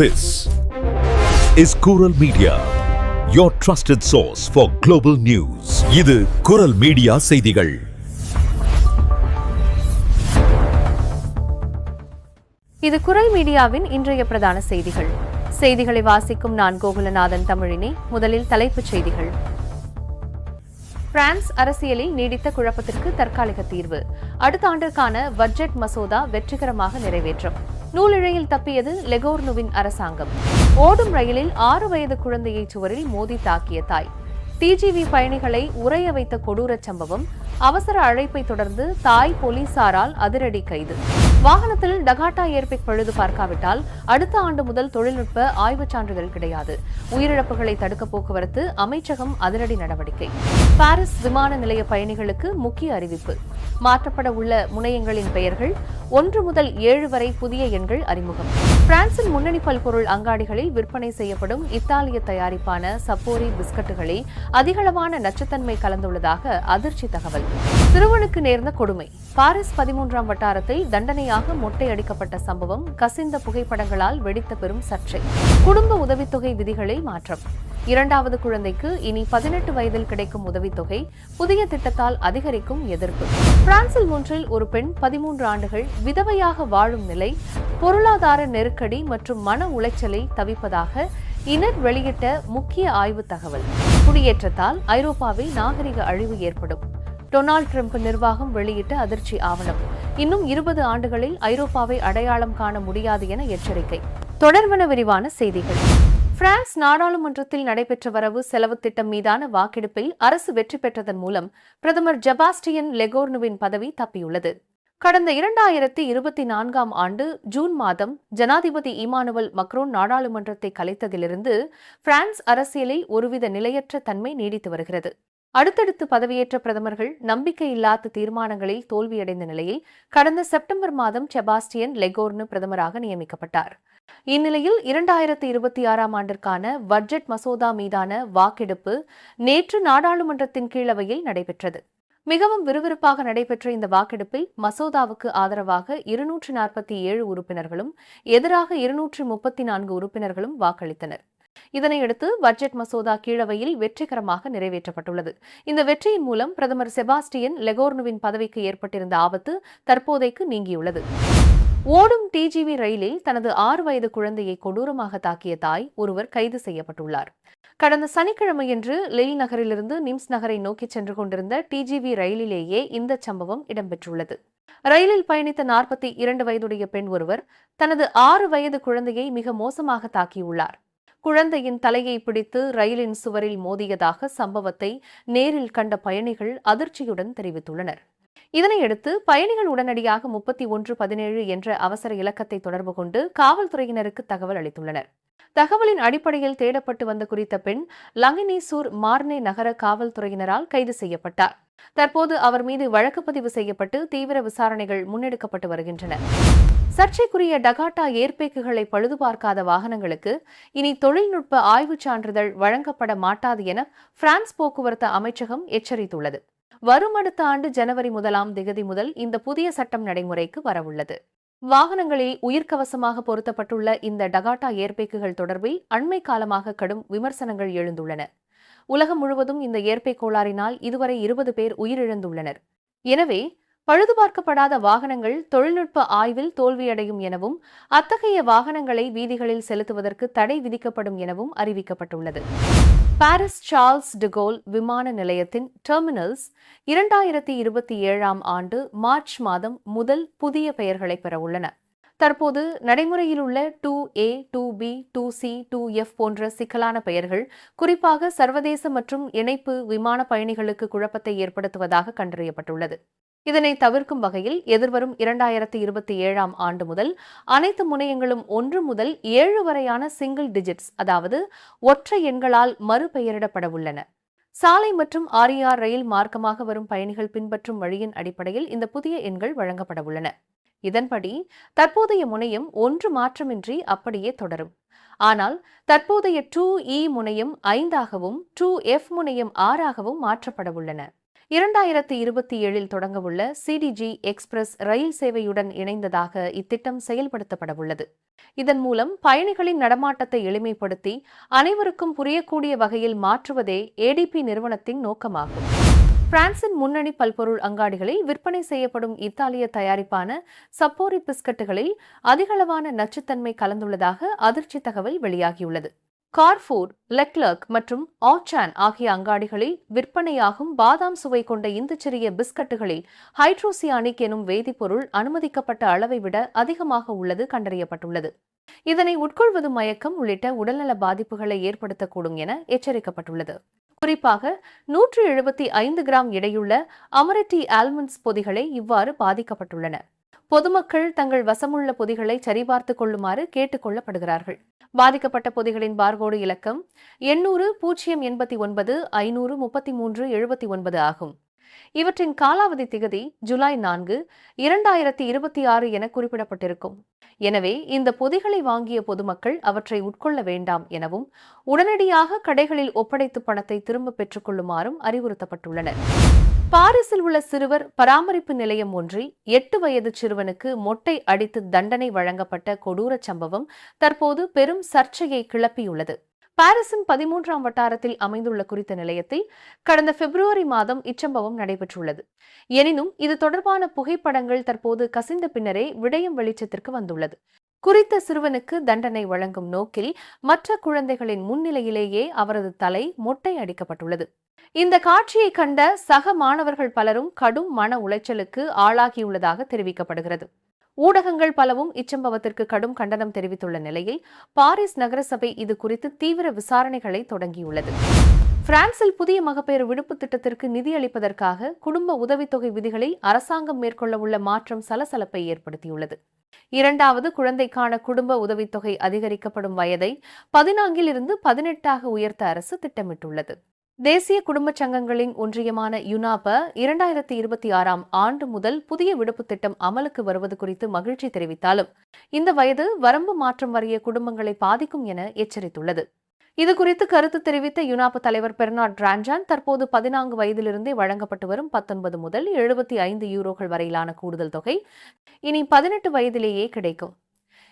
This is Kural Media, your trusted source for global news. இது குரல் media செய்திகள். இது குரல் மீடியாவின் இன்றைய பிரதான செய்திகள். செய்திகளை வாசிக்கும் நான் கோகுலநாதன் தமிழினி முதலில் தலைப்புச் செய்திகள். பிரான்ஸ் அரசியலில் நீடித்த குழப்பத்திற்கு தற்காலிக தீர்வு. அடுத்த ஆண்டிற்கான பட்ஜெட் மசோதா வெற்றிகரமாக நிறைவேற்றம். நூலிழையில் தப்பியது லெகோர்னுவின் அரசாங்கம். ஓடும் ரயிலில் ஆறு வயது குழந்தையை சுவரில் மோதி தாக்கிய தாய். டிஜிவி பயணிகளை உறைய வைத்த கொடூரச் சம்பவம் அவசர அழைப்பை தொடர்ந்து தாய் போலீசாரால் அதிரடி கைது. வாகனத்தில் டகாட்டா ஏர்பிக் பழுது பார்க்காவிட்டால் அடுத்த ஆண்டு முதல் தொழில்நுட்ப ஆய்வுச் சான்றிதழ் கிடையாது. உயிரிழப்புகளை தடுக்க போக்குவரத்து அமைச்சகம் அதிரடி நடவடிக்கை. பாரிஸ் விமான நிலைய பயணிகளுக்கு முக்கிய அறிவிப்பு. மாற்றப்பட உள்ள முனையங்களின் பெயர்கள் ஒன்று முதல் ஏழு வரை புதிய எண்கள் அறிமுகம். பிரான்சின் முன்னணி பல்பொருள் அங்காடிகளில் விற்பனை செய்யப்படும் இத்தாலிய தயாரிப்பான சப்போரி பிஸ்கட்டுகளில் அதிகளவான நச்சுத்தன்மை கலந்துள்ளதாக அதிர்ச்சி தகவல். சிறுவனுக்கு நேர்ந்த கொடுமை. பாரிஸ் பதிமூன்றாம் வட்டாரத்தில் தண்டனையாக மொட்டை அடிக்கப்பட்ட சம்பவம் கசிந்த புகைப்படங்களால் வெடித்த பெரும் சர்ச்சை. குடும்ப உதவித்தொகை விதிகளில் மாற்றம். இரண்டாவது குழந்தைக்கு இனி பதினெட்டு வயதில் கிடைக்கும் உதவித்தொகை புதிய திட்டத்தால் அதிகரிக்கும் எதிர்ப்பு. பிரான்சில் ஒன்றில் ஒரு பெண் பதிமூன்று ஆண்டுகள் விதவையாக வாழும் நிலை பொருளாதார நெருக்கடி மற்றும் மன உளைச்சலை தவிப்பதாக இனர் வெளியிட்ட முக்கிய ஆய்வு தகவல். குடியேற்றத்தால் ஐரோப்பாவில் நாகரிக அழிவு ஏற்படும். டொனால்ட் ட்ரம்ப் நிர்வாகம் வெளியிட்ட அதிர்ச்சி ஆவணம். இன்னும் இருபது ஆண்டுகளில் ஐரோப்பாவை அடையாளம் காண முடியாது என எச்சரிக்கை. தொடர்வன விரிவான செய்திகள். பிரான்ஸ் நாடாளுமன்றத்தில் நடைபெற்ற வரவு செலவு திட்டம் மீதான வாக்கெடுப்பில் அரசு வெற்றி பெற்றதன் மூலம் பிரதமர் ஜெபாஸ்டியன் லெகோர்னுவின் பதவி தப்பியுள்ளது. கடந்த இரண்டாயிரத்தி இருபத்தி நான்காம் ஆண்டு ஜூன் மாதம் ஜனாதிபதி இமானுவல் மக்ரோன் நாடாளுமன்றத்தை கலைத்ததிலிருந்து பிரான்ஸ் அரசியலில் ஒருவித நிலையற்ற தன்மை நீடித்து வருகிறது. அடுத்தடுத்து பதவியேற்ற பிரதமர்கள் நம்பிக்கையில்லாத தீர்மானங்களில் தோல்வியடைந்த நிலையில் கடந்த செப்டம்பர் மாதம் செபாஸ்டியன் லெகோர்னு பிரதமராக நியமிக்கப்பட்டார். இந்நிலையில் இரண்டாயிரத்தி இருபத்தி ஆறாம் ஆண்டிற்கான பட்ஜெட் மசோதா மீதான வாக்கெடுப்பு நேற்று நாடாளுமன்றத்தின் கீழவையில் நடைபெற்றது. மிகவும் விறுவிறுப்பாக நடைபெற்ற இந்த வாக்கெடுப்பில் மசோதாவுக்கு ஆதரவாக இருநூற்று நாற்பத்தி ஏழு உறுப்பினர்களும் எதிராக இருநூற்று முப்பத்தி நான்கு உறுப்பினர்களும் வாக்களித்தனர். இதனையடுத்து பட்ஜெட் மசோதா கீழவையில் வெற்றிகரமாக நிறைவேற்றப்பட்டுள்ளது. இந்த வெற்றியின் மூலம் பிரதமர் செபாஸ்டியன் லெகோர்னுவின் பதவிக்கு ஏற்பட்டிருந்த ஆபத்து தற்போதைக்கு நீங்கியுள்ளது. ஓடும் டிஜிவி ரயிலில் தனது ஆறு வயது குழந்தையை கொடூரமாக தாக்கிய தாய் ஒருவர் கைது செய்யப்பட்டுள்ளார். கடந்த சனிக்கிழமையன்று லில் நகரிலிருந்து நிம்ஸ் நகரை நோக்கி சென்று கொண்டிருந்த டிஜிவி ரயிலிலேயே இந்த சம்பவம் இடம்பெற்றுள்ளது. ரயிலில் பயணித்த நாற்பத்தி இரண்டு வயதுடைய பெண் ஒருவர் தனது ஆறு வயது குழந்தையை மிக மோசமாக தாக்கியுள்ளார். குழந்தையின் தலையை பிடித்து ரயிலின் சுவரில் மோதியதாக சம்பவத்தை நேரில் கண்ட பயணிகள் அதிர்ச்சியுடன் தெரிவித்துள்ளனர். இதனையடுத்து பயணிகள் உடனடியாக முப்பத்தி ஒன்று பதினேழு என்ற அவசர இலக்கத்தை தொடர்பு கொண்டு காவல்துறையினருக்கு தகவல் அளித்துள்ளனர். தகவலின் அடிப்படையில் தேடப்பட்டு வந்த குறித்த பெண் லங்கினீசூர் மார்னே நகர காவல்துறையினரால் கைது செய்யப்பட்டார். தற்போது அவர் மீது வழக்கு பதிவு செய்யப்பட்டு தீவிர விசாரணைகள் முன்னெடுக்கப்பட்டு வருகின்றன. சர்ச்சைக்குரிய டகாட்டா ஏர்பேக்குகளை பழுதுபார்க்காத வாகனங்களுக்கு இனி தொழில்நுட்ப ஆய்வுச் சான்றிதழ் வழங்கப்பட மாட்டாது என பிரான்ஸ் போக்குவரத்து அமைச்சகம் எச்சரித்துள்ளது. வரும் அடுத்த ஆண்டு ஜனவரி முதலாம் திகதி முதல் இந்த புதிய சட்டம் நடைமுறைக்கு வரவுள்ளது. வாகனங்களில் உயிர்க்கவசமாக பொருத்தப்பட்டுள்ள இந்த டகாட்டா ஏர்பேக்குகள் தொடர்பில் அண்மை காலமாக கடும் விமர்சனங்கள் எழுந்துள்ளன. உலகம் முழுவதும் இந்த ஏற்பை கோளாறினால் இதுவரை இருபது பேர் உயிரிழந்துள்ளனர். எனவே பழுதுபார்க்கப்படாத வாகனங்கள் தொழில்நுட்ப ஆய்வில் தோல்வியடையும் எனவும் அத்தகைய வாகனங்களை வீதிகளில் செலுத்துவதற்கு தடை விதிக்கப்படும் எனவும் அறிவிக்கப்பட்டுள்ளது. பாரிஸ் சார்ல்ஸ் டிகோல் விமான நிலையத்தின் டெர்மினல்ஸ் இரண்டாயிரத்தி இருபத்தி ஏழாம் ஆண்டு மார்ச் மாதம் முதல் புதிய பெயர்களை பெறவுள்ளன தற்போது நடைமுறையில் உள்ள two A two B two C two F போன்ற சிக்கலான பெயர்கள் குறிப்பாக சர்வதேச மற்றும் இணைப்பு விமான பயணிகளுக்கு குழப்பத்தை ஏற்படுத்துவதாக கண்டறியப்பட்டுள்ளது. இதனை தவிர்க்கும் வகையில் எதிர்வரும் இரண்டாயிரத்தி இருபத்தி ஏழாம் ஆண்டு முதல் அனைத்து முனையங்களும் ஒன்று முதல் ஏழு வரையான சிங்கிள் டிஜிட்ஸ் அதாவது ஒற்றை எண்களால் மறுபெயரிடப்பட உள்ளன சாலை மற்றும் ஆர்இஆர் ரயில் மார்க்கமாக வரும் பயணிகள் பின்பற்றும் வழியின் அடிப்படையில் இந்த புதிய எண்கள் வழங்கப்பட உள்ளன இதன்படி தற்போதைய முனையம் ஒன்று மாற்றமின்றி அப்படியே தொடரும். ஆனால் தற்போதைய டூ இ e முனையம் ஐந்தாகவும் டூ எஃப் முனையம் ஆறாகவும் மாற்றப்பட உள்ளன இரண்டாயிரத்தி இருபத்தி ஏழில் தொடங்கவுள்ள சிடிஜி எக்ஸ்பிரஸ் ரயில் சேவையுடன் இணைந்ததாக இத்திட்டம் செயல்படுத்தப்படவுள்ளது. இதன் மூலம் பயணிகளின் நடமாட்டத்தை எளிமைப்படுத்தி அனைவருக்கும் புரியக்கூடிய வகையில் மாற்றுவதே ஏடிபி நிறுவனத்தின் நோக்கமாகும். பிரான்சின் முன்னணி பல்பொருள் அங்காடிகளில் விற்பனை செய்யப்படும் இத்தாலிய தயாரிப்பான சப்போரி பிஸ்கட்டுகளில் அதிகளவான நச்சுத்தன்மை கலந்துள்ளதாக அதிர்ச்சி தகவல் வெளியாகியுள்ளது. கார்ஃபூர் லெக்லர்க் மற்றும் ஆச்சான் ஆகிய அங்காடிகளில் விற்பனையாகும் பாதாம் சுவை கொண்ட இந்த சிறிய பிஸ்கட்டுகளில் ஹைட்ரோசியானிக் எனும் வேதிப்பொருள் அனுமதிக்கப்பட்ட அளவை விட அதிகமாக உள்ளது கண்டறியப்பட்டுள்ளது. இதனை உட்கொள்வது மயக்கம் உள்ளிட்ட உடல்நல பாதிப்புகளை ஏற்படுத்தக்கூடும் என எச்சரிக்கப்பட்டுள்ளது. குறிப்பாக நூற்று எழுபத்தி ஐந்து கிராம் எடையுள்ள அமரட்டி ஆல்மண்ட்ஸ் பொதிகளே இவ்வாறு பாதிக்கப்பட்டுள்ளன. பொதுமக்கள் தங்கள் வசமுள்ள பொதிகளை சரிபார்த்துக் கொள்ளுமாறு கேட்டுக் கொள்ளப்படுகிறார்கள். பாதிக்கப்பட்ட பொதிகளின் பார்கோடு இலக்கம் எண்ணூறு பூஜ்ஜியம் எண்பத்தி ஒன்பது ஐநூறு முப்பத்தி மூன்று எழுபத்தி ஒன்பது ஆகும். இவற்றின் காலாவதி திகதி ஜூலை நான்கு இரண்டாயிரத்தி இருபத்தி ஆறு என குறிப்பிடப்பட்டிருக்கும். எனவே இந்த பொதிகளை வாங்கிய பொதுமக்கள் அவற்றை உட்கொள்ள வேண்டாம் எனவும் உடனடியாக கடைகளில் ஒப்படைத்து பணத்தை திரும்ப பெற்றுக் கொள்ளுமாறும் அறிவுறுத்தப்பட்டுள்ளனர். பாரிஸில் உள்ள சிறுவர் பராமரிப்பு நிலையம் ஒன்றில் எட்டு வயது சிறுவனுக்கு மொட்டை அடித்து தண்டனை வழங்கப்பட்ட கொடூரச் சம்பவம் தற்போது பெரும் சர்ச்சையை கிளப்பியுள்ளது. பாரிஸின் பதிமூன்றாம் வட்டாரத்தில் அமைந்துள்ள குறித்த நிலையத்தில் கடந்த பிப்ரவரி மாதம் இச்சம்பவம் நடைபெற்றுள்ளது. எனினும் இது தொடர்பான புகைப்படங்கள் தற்போது கசிந்த பின்னரே விடயம் வெளிச்சத்திற்கு வந்துள்ளது. குறித்த சிறுவனுக்கு தண்டனை வழங்கும் நோக்கில் மற்ற குழந்தைகளின் முன்னிலையிலேயே அவரது தலை மொட்டை அடிக்கப்பட்டுள்ளது. இந்த காட்சியை கண்ட சக மாணவர்கள் பலரும் கடும் மன உளைச்சலுக்கு ஆளாகியுள்ளதாக தெரிவிக்கப்படுகிறது. ஊடகங்கள் பலவும் இச்சம்பவத்திற்கு கடும் கண்டனம் தெரிவித்துள்ள நிலையில் பாரிஸ் நகரசபை இது குறித்து தீவிர விசாரணைகளை தொடங்கியுள்ளது. பிரான்சில் புதிய மகப்பேறு விடுப்பு திட்டத்திற்கு நிதியளிப்பதற்காக குடும்ப உதவித்தொகை விதிகளில் அரசாங்கம் மேற்கொள்ளவுள்ள மாற்றம் சலசலப்பை ஏற்படுத்தியுள்ளது. இரண்டாவது குழந்தைக்கான குடும்ப உதவித்தொகை அதிகரிக்கப்படும் வயதை பதினான்கில் இருந்து பதினெட்டாக உயர்த்த அரசு திட்டமிட்டுள்ளது. தேசிய குடும்பச் சங்கங்களின் ஒன்றியமான யுனாப இரண்டாயிரத்தி இருபத்தி ஆறாம் ஆண்டு முதல் புதிய விடுப்பு திட்டம் அமலுக்கு வருவது குறித்து மகிழ்ச்சி தெரிவித்தாலும் இந்த வயது வரம்பு மாற்றம் வரைய குடும்பங்களை பாதிக்கும் என எச்சரித்துள்ளது. இதுகுறித்து கருத்து தெரிவித்த யுனாப தலைவர் பெர்னாட் டிரான்ஜான் தற்போது பதினான்கு வயதிலிருந்தே வழங்கப்பட்டு வரும் பத்தொன்பது முதல் எழுபத்தி ஐந்து யூரோக்கள் வரையிலான கூடுதல் தொகை இனி பதினெட்டு வயதிலேயே கிடைக்கும்.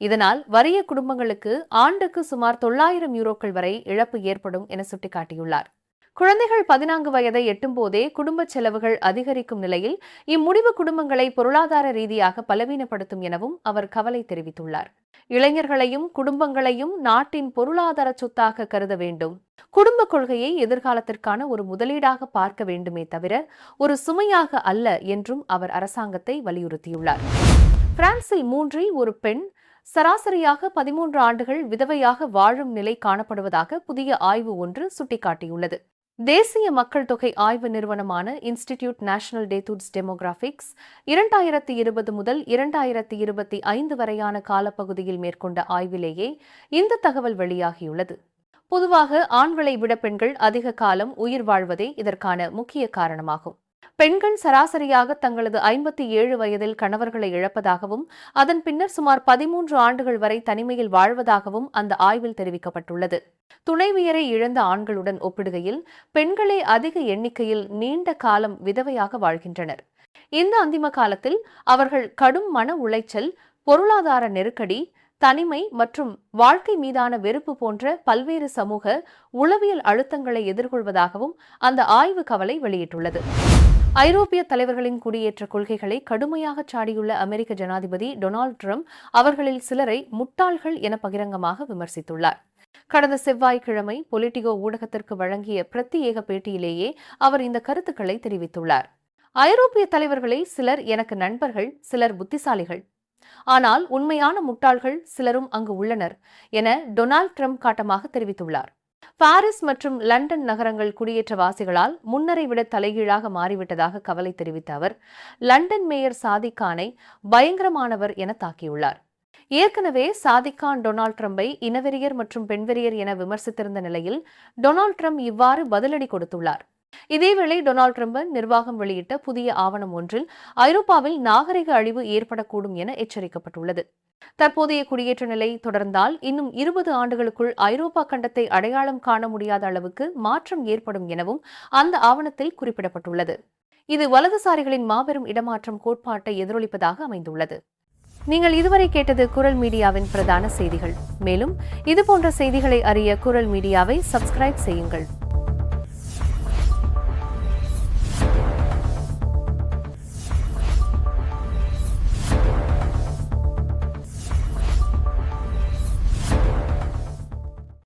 இதனால் வறிய குடும்பங்களுக்கு ஆண்டுக்கு சுமார் தொள்ளாயிரம் யூரோக்கள் வரை இழப்பு ஏற்படும் என சுட்டிக்காட்டியுள்ளார். குழந்தைகள் பதினான்கு வயதை எட்டும் போதே குடும்ப செலவுகள் அதிகரிக்கும் நிலையில் இம்முடிவு குடும்பங்களை பொருளாதார ரீதியாக பலவீனப்படுத்தும் எனவும் அவர் கவலை தெரிவித்துள்ளார். இளைஞர்களையும் குடும்பங்களையும் நாட்டின் பொருளாதார சொத்தாக கருத வேண்டும். குடும்ப கொள்கையை எதிர்காலத்திற்கான ஒரு முதலீடாக பார்க்க வேண்டுமே தவிர ஒரு சுமையாக அல்ல என்றும் அவர் அரசாங்கத்தை வலியுறுத்தியுள்ளார். பிரான்சில் மூன்றில் ஒரு பெண் சராசரியாக பதிமூன்று ஆண்டுகள் விதவையாக வாழும் நிலை காணப்படுவதாக புதிய ஆய்வு ஒன்று சுட்டிக்காட்டியுள்ளது. தேசிய மக்கள் தொகை ஆய்வு நிறுவனமான இன்ஸ்டிடியூட் நேஷனல் டேதூட்ஸ் டெமோகிராபிக்ஸ் இரண்டாயிரத்தி இருபது முதல் இரண்டாயிரத்தி இருபத்தி ஐந்து வரையான காலப்பகுதியில் மேற்கொண்ட ஆய்விலேயே இந்த தகவல் வெளியாகியுள்ளது. பொதுவாக ஆண்களை விட பெண்கள் அதிக காலம் உயிர் வாழ்வதே இதற்கான முக்கிய காரணமாகும். பெண்கள் சராசரியாக தங்களது ஐம்பத்தி ஏழு வயதில் கணவர்களை இழப்பதாகவும் அதன் பின்னர் சுமார் பதிமூன்று ஆண்டுகள் வரை தனிமையில் வாழ்வதாகவும் அந்த ஆய்வில் தெரிவிக்கப்பட்டுள்ளது. துணைவியரை இழந்த ஆண்களுடன் ஒப்பிடுகையில் பெண்களே அதிக எண்ணிக்கையில் நீண்ட காலம் விதவையாக வாழ்கின்றனர். இந்த அந்திம காலத்தில் அவர்கள் கடும் மன உளைச்சல் பொருளாதார நெருக்கடி தனிமை மற்றும் வாழ்க்கை மீதான வெறுப்பு போன்ற பல்வேறு சமூக உளவியல் அழுத்தங்களை எதிர்கொள்வதாகவும் அந்த ஆய்வு கவலை வெளியிட்டுள்ளது. ஐரோப்பிய தலைவர்களின் குடியேற்ற கொள்கைகளை கடுமையாக சாடியுள்ள அமெரிக்க ஜனாதிபதி டொனால்டு ட்ரம்ப் அவர்களில் சிலரை முட்டாள்கள் என பகிரங்கமாக விமர்சித்துள்ளார். கடந்த செவ்வாய்க்கிழமை பொலிட்டிகோ ஊடகத்திற்கு வழங்கிய பிரத்யேக பேட்டியிலேயே அவர் இந்த கருத்துக்களை தெரிவித்துள்ளார். ஐரோப்பிய தலைவர்களை சிலர் எனக்கு நண்பர்கள் சிலர் புத்திசாலிகள். ஆனால் உண்மையான முட்டாள்கள் சிலரும் அங்கு உள்ளனர் என டொனால்ட் ட்ரம்ப் காட்டமாக தெரிவித்துள்ளார். பாரிஸ் மற்றும் லண்டன் நகரங்கள் குடியேற்றவாசிகளால் முன்னரை விட தலைகீழாக மாறிவிட்டதாக கவலை தெரிவித்த அவர் லண்டன் மேயர் சாதிக் கானை பயங்கரமானவர் என தாக்கியுள்ளார். ஏற்கனவே சாதிக்கான் டொனால்ட் ட்ரம்பை இனவெறியர் மற்றும் பெண்வெறியர் என விமர்சித்திருந்த நிலையில் டொனால்ட் ட்ரம்ப் இவ்வாறு பதிலடி கொடுத்துள்ளார். இதேவேளை டொனால்ட் ட்ரம்ப் நிர்வாகம் வெளியிட்ட புதிய ஆவணம் ஒன்றில் ஐரோப்பாவில் நாகரிக அழிவு ஏற்படக்கூடும் என எச்சரிக்கப்பட்டுள்ளது. தற்போதைய குடியேற்ற நிலை தொடர்ந்தால் இன்னும் இருபது ஆண்டுகளுக்குள் ஐரோப்பா கண்டத்தை அடையாளம் காண முடியாத அளவுக்கு மாற்றம் ஏற்படும் எனவும் அந்த ஆவணத்தில் குறிப்பிடப்பட்டுள்ளது. இது வலதுசாரிகளின் மாபெரும் இடமாற்றம் கோட்பாட்டை எதிரொலிப்பதாக அமைந்துள்ளது. நீங்கள் இதுவரை கேட்டது குரல் மீடியாவின் பிரதான செய்திகள். மேலும் இதுபோன்ற செய்திகளை அறிய குரல் மீடியாவை சப்ஸ்கிரைப் செய்யுங்கள்.